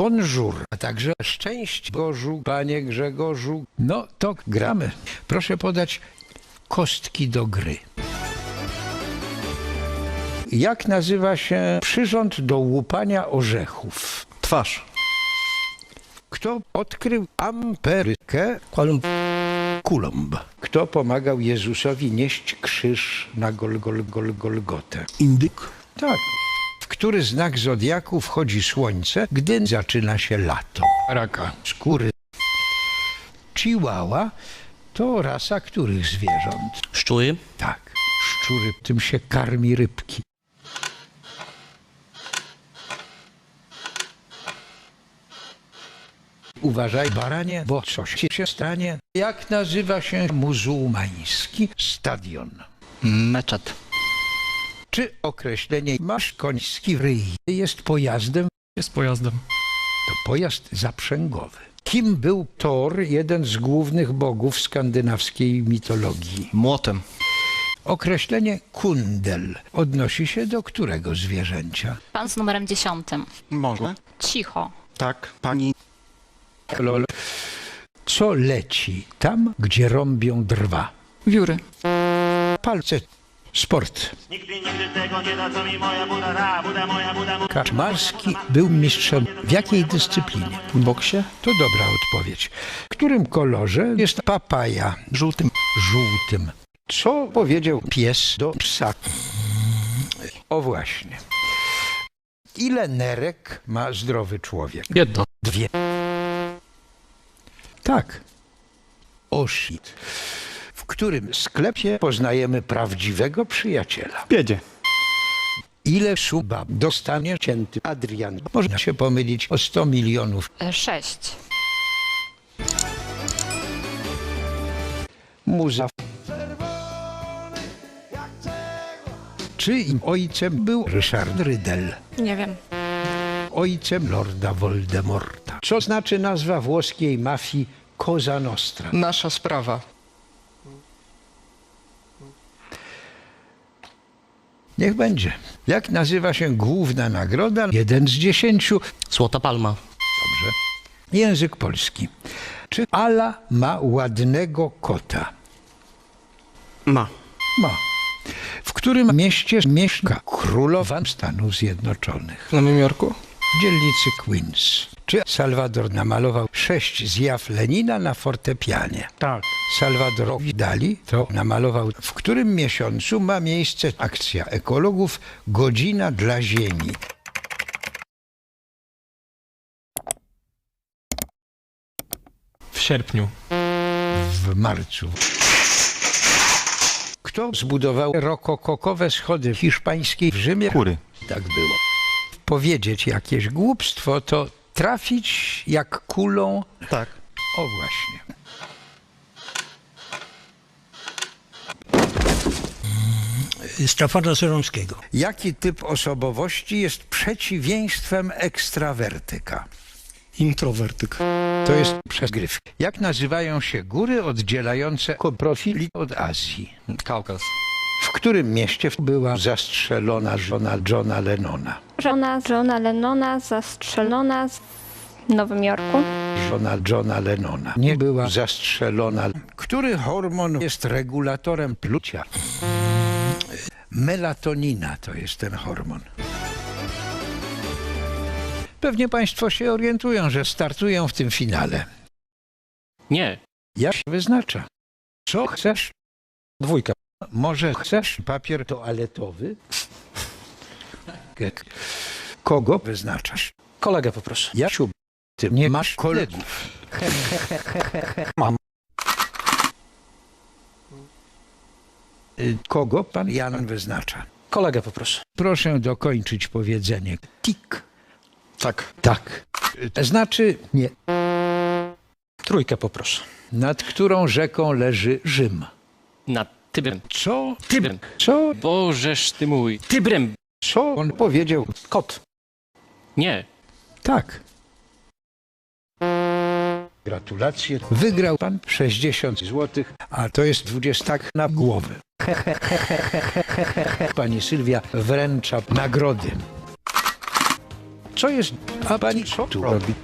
bonjour, a także szczęść Bożu, panie Grzegorzu. No to gramy. Proszę podać kostki do gry. Jak nazywa się przyrząd do łupania orzechów? Twarz. Kto odkrył amperykę? Kolumn. Kulomb. Kto pomagał Jezusowi nieść krzyż na Golgol, Gol, Golgotę? Indyk. Tak. Który znak zodiaku wchodzi słońce, gdy zaczyna się lato? Raka. Skóry. Chihuahua to rasa których zwierząt? Szczury. Tak. Szczury, tym się karmi rybki. Uważaj, baranie, bo coś ci się stanie. Jak nazywa się muzułmański stadion? Meczet. Czy określenie masz koński ryj jest pojazdem? Jest pojazdem. To pojazd zaprzęgowy. Kim był Thor, jeden z głównych bogów skandynawskiej mitologii? Młotem. Określenie kundel odnosi się do którego zwierzęcia? Pan z numerem dziesiątym. Może. Cicho. Tak. Pani. Lol. Co leci tam, gdzie rąbią drwa? Wióry. Palce. Sport. Nikt mi nigdy tego nie da, co mi moja buda da, buda moja, buda moja. Kaczmarski był mistrzem w jakiej dyscyplinie? W boksie. To dobra odpowiedź. W którym kolorze jest papaja? Żółtym. Żółtym. Co powiedział pies do psa? O właśnie. Ile nerek ma zdrowy człowiek? Jedno. Dwie. Tak. O shit. W którym sklepie poznajemy prawdziwego przyjaciela? Biedzie. Ile suba dostanie cięty Adrian? Można się pomylić o 100 milionów. E, Sześć. Muza. Czyim ojcem był Ryszard Rydel? Nie wiem. Ojcem Lorda Voldemorta. Co znaczy nazwa włoskiej mafii Cosa Nostra? Nasza sprawa. Niech będzie. Jak nazywa się główna nagroda? Jeden z dziesięciu. Złota palma. Dobrze. Język polski. Czy Ala ma ładnego kota? Ma. Ma. W którym mieście mieszka królowa Stanów Zjednoczonych? W Nowym Jorku? W dzielnicy Queens. Czy Salwador namalował sześć zjaw Lenina na fortepianie? Tak. Salwadorowi Dali to namalował, w którym miesiącu ma miejsce akcja ekologów Godzina dla Ziemi. W sierpniu. w marcu. Kto zbudował rokokokowe schody hiszpańskiej w Rzymie? Kury. Tak było. Powiedzieć jakieś głupstwo to trafić jak kulą. Tak. O właśnie. Stefana Seromskiego. Jaki typ osobowości jest przeciwieństwem ekstrawertyka? Introwertyk. To jest przegryw. Jak nazywają się góry oddzielające koprofili od Azji? Kaukaz. W którym mieście była zastrzelona żona Johna Lennona? Żona Johna Lennona zastrzelona w Nowym Jorku. Żona Johna Lennona nie była zastrzelona. Który hormon jest regulatorem plucia? Melatonina to jest ten hormon. Pewnie Państwo się orientują, że startują w tym finale. Nie. Jak się wyznacza? Co chcesz? Dwójka. Może chcesz papier toaletowy? Get. Kogo wyznaczasz? Kolegę poproszę. Jasiu, ty nie masz kolegów. Mam. Kogo pan Jan wyznacza? Kolegę poproszę. Proszę dokończyć powiedzenie. Tik. Tak. Tak. Y, Znaczy nie. Trójkę poproszę. Nad którą rzeką leży Rzym? Nad Tybrem. Co? Tybrem. Co? Bożeż ty mój. Tybrem. Co on powiedział? Kot. Nie. Tak. Gratulacje. Wygrał pan 60 zł, a to jest 20 na głowę. Pani Sylwia wręcza nagrody. Co jest? A pani co tu robi?